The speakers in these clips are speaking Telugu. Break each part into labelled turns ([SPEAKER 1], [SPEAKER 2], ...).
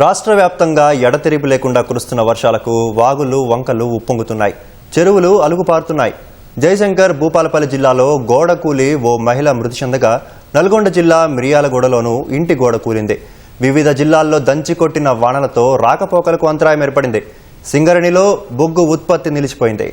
[SPEAKER 1] రాష్ట్ర వ్యాప్తంగా ఎడతెరిపి లేకుండా కురుస్తున్న వర్షాలకు వాగులు వంకలు ఉప్పొంగుతున్నాయి. చెరువులు అలుగుపారుతున్నాయి. జయశంకర్ భూపాలపల్లి జిల్లాలో గోడ కూలి ఓ మహిళ మృతి చెందగా నల్గొండ జిల్లా మిరియాలగూడలోనూ ఇంటి గోడ కూలింది. వివిధ జిల్లాల్లో దంచి కొట్టిన వానలతో రాకపోకలకు అంతరాయం ఏర్పడింది. సింగరణిలో బొగ్గు ఉత్పత్తి నిలిచిపోయింది.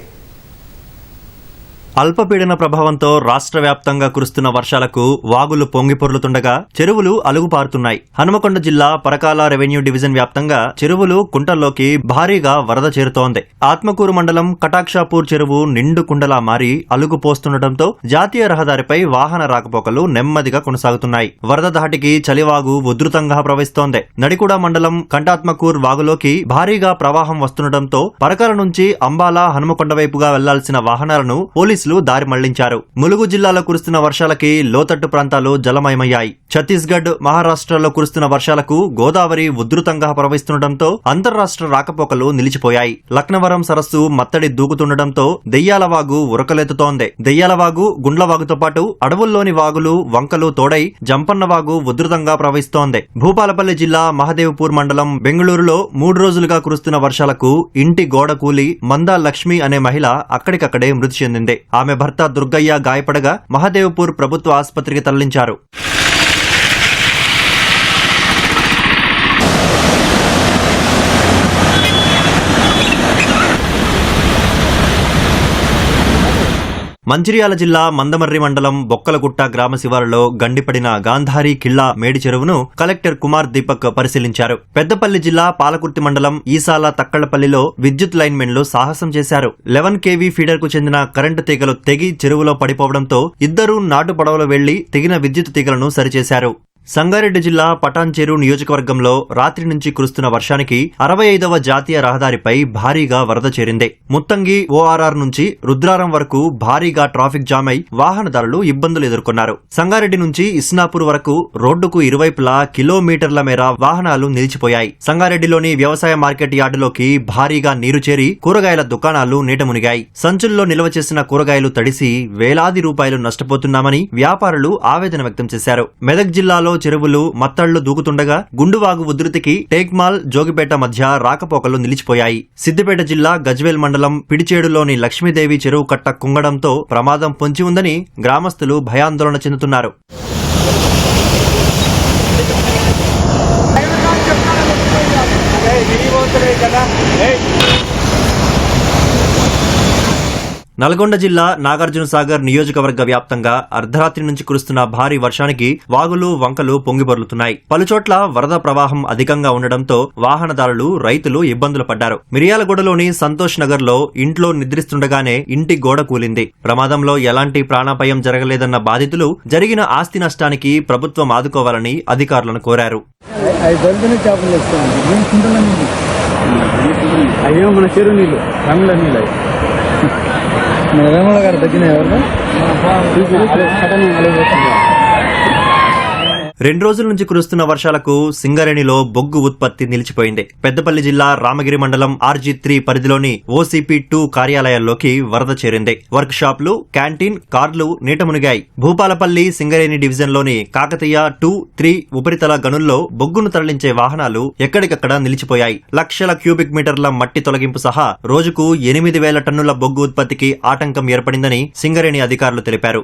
[SPEAKER 1] అల్పపీడన ప్రభావంతో రాష్ట్ర వ్యాప్తంగా కురుస్తున్న వర్షాలకు వాగులు పొంగిపొర్లుతుండగా చెరువులు అలుగుపారుతున్నాయి. హనుమకొండ జిల్లా పరకాల రెవెన్యూ డివిజన్ వ్యాప్తంగా చెరువులు కుంటల్లోకి భారీగా వరద చేరుతోంది. ఆత్మకూరు మండలం కటాక్షాపూర్ చెరువు నిండు కుండలా మారి అలుగుపోస్తుండటంతో జాతీయ రహదారిపై వాహన రాకపోకలు నెమ్మదిగా కొనసాగుతున్నాయి. వరద ధాటికి చలివాగు ఉధృతంగా ప్రవహిస్తోంది. నడికూడ మండలం కంటాత్మకూర్ వాగులోకి భారీగా ప్రవాహం వస్తుండటంతో పరకాల నుంచి అంబాలా హనుమకొండ వైపుగా వెళ్ళాల్సిన వాహనాలను పోలీసులు దారి మళ్ళించారు. ములుగు జిల్లాలో కురుస్తున్న వర్షాలకి లోతట్టు ప్రాంతాలు జలమయమయ్యాయి. ఛత్తీస్గఢ్ మహారాష్ట్రలో కురుస్తున్న వర్షాలకు గోదావరి ఉధృతంగా ప్రవహిస్తుండటంతో అంతర్రాష్ట్ర రాకపోకలు నిలిచిపోయాయి. లక్నవరం సరస్సు మత్తడి దూకుతుండటంతో దెయ్యాల వాగు ఉరకలెత్తుతోంది. దెయ్యాల వాగు పాటు అడవుల్లోని వాగులు వంకలు తోడై జంపన్న వాగు ఉధృతంగా ప్రవహిస్తోంది. భూపాలపల్లి జిల్లా మహదేవ్పూర్ మండలం బెంగళూరులో మూడు రోజులుగా కురుస్తున్న వర్షాలకు ఇంటి గోడ కూలి మందా లక్ష్మి అనే మహిళ అక్కడికక్కడే మృతి చెందింది. ఆమె భర్త దుర్గయ్య గాయపడగా మహదేవ్పూర్ ప్రభుత్వ ఆసుపత్రికి తరలించారు. మంచిర్యాల జిల్లా మందమర్రి మండలం బొక్కలగుట్ట గ్రామ శివారులో గండిపడిన గాంధారి కిల్లా మేడి చెరువును కలెక్టర్ కుమార్ దీపక్ పరిశీలించారు. పెద్దపల్లి జిల్లా పాలకుర్తి మండలం ఈసాల తక్కళ్ళపల్లిలో విద్యుత్ లైన్మెన్లు సాహసం చేశారు. లెవెన్ కేవీ ఫీడర్కు చెందిన కరెంటు తీగలు తెగి చెరువులో పడిపోవడంతో ఇద్దరూ నాటు పడవలో వెళ్ళి తెగిన విద్యుత్ తీగలను సరిచేశారు. సంగారెడ్డి జిల్లా పటాన్చేరు నియోజకవర్గంలో రాత్రి నుంచి కురుస్తున్న వర్షానికి అరవై ఐదవ జాతీయ రహదారిపై భారీగా వరద చేరింది. ముత్తంగి ఓఆర్ఆర్ నుంచి రుద్రారం వరకు భారీగా ట్రాఫిక్ జామ్ అయి వాహనదారులు ఇబ్బందులు ఎదుర్కొన్నారు. సంగారెడ్డి నుంచి ఇస్నాపూర్ వరకు రోడ్డుకు ఇరువైపులా కిలోమీటర్ల మేర వాహనాలు నిలిచిపోయాయి. సంగారెడ్డిలోని వ్యవసాయ మార్కెట్ యార్డులోకి భారీగా నీరు చేరి కూరగాయల దుకాణాలు నీట మునిగాయి. సంచుల్లో నిల్వ చేసిన కూరగాయలు తడిసి వేలాది రూపాయలు నష్టపోతున్నామని వ్యాపారులు ఆవేదన వ్యక్తం చేశారు. మెదక్ జిల్లాలో చెరువులు మత్తళ్ళు దూకుతుండగా గుండువాగు ఉధృతికి టేక్మాల్ జోగిపేట మధ్య రాకపోకలు నిలిచిపోయాయి. సిద్దిపేట జిల్లా గజ్వేల్ మండలం పిడిచేడులోని లక్ష్మీదేవి చెరువు కట్ట కుంగడంతో ప్రమాదం పొంచి ఉందని గ్రామస్తులు భయాందోళన చెందుతున్నారు. నల్గొండ జిల్లా నాగార్జున సాగర్ నియోజకవర్గ వ్యాప్తంగా అర్ధరాత్రి నుంచి కురుస్తున్న భారీ వర్షానికి వాగులు వంకలు పొంగిపొర్లుతున్నాయి పలుచోట్ల వరద ప్రవాహం అధికంగా ఉండడంతో వాహనదారులు రైతులు ఇబ్బందులు పడ్డారు. మిరియాలగూడలోని సంతోష్ నగర్లో ఇంట్లో నిద్రిస్తుండగానే ఇంటి గోడ కూలింది. ప్రమాదంలో ఎలాంటి ప్రాణాపాయం జరగలేదన్న బాధితులు జరిగిన ఆస్తి నష్టానికి ప్రభుత్వం ఆదుకోవాలని అధికారులను కోరారు.
[SPEAKER 2] అయ్యో మన చెరువు నీళ్ళు. రంగుల నీళ్ళు వేమల గారు తగ్గిన ఎవరు?
[SPEAKER 1] రెండు రోజుల నుంచి కురుస్తున్న వర్షాలకు సింగరేణిలో బొగ్గు ఉత్పత్తి నిలిచిపోయింది. పెద్దపల్లి జిల్లా రామగిరి మండలం ఆర్జీ త్రీ పరిధిలోని ఓసీపీ టూ కార్యాలయాల్లోకి వరద చేరింది. వర్క్ షాప్లు క్యాంటీన్ కార్లు నీట మునిగాయి. భూపాలపల్లి సింగరేణి డివిజన్లోని కాకతీయ టూ త్రీ ఉపరితల గనుల్లో బొగ్గును తరలించే వాహనాలు ఎక్కడికక్కడ నిలిచిపోయాయి. లక్షల క్యూబిక్ మీటర్ల మట్టి తొలగింపు సహా రోజుకు ఎనిమిది వేల టన్నుల బొగ్గు ఉత్పత్తికి ఆటంకం ఏర్పడిందని సింగరేణి అధికారులు తెలిపారు.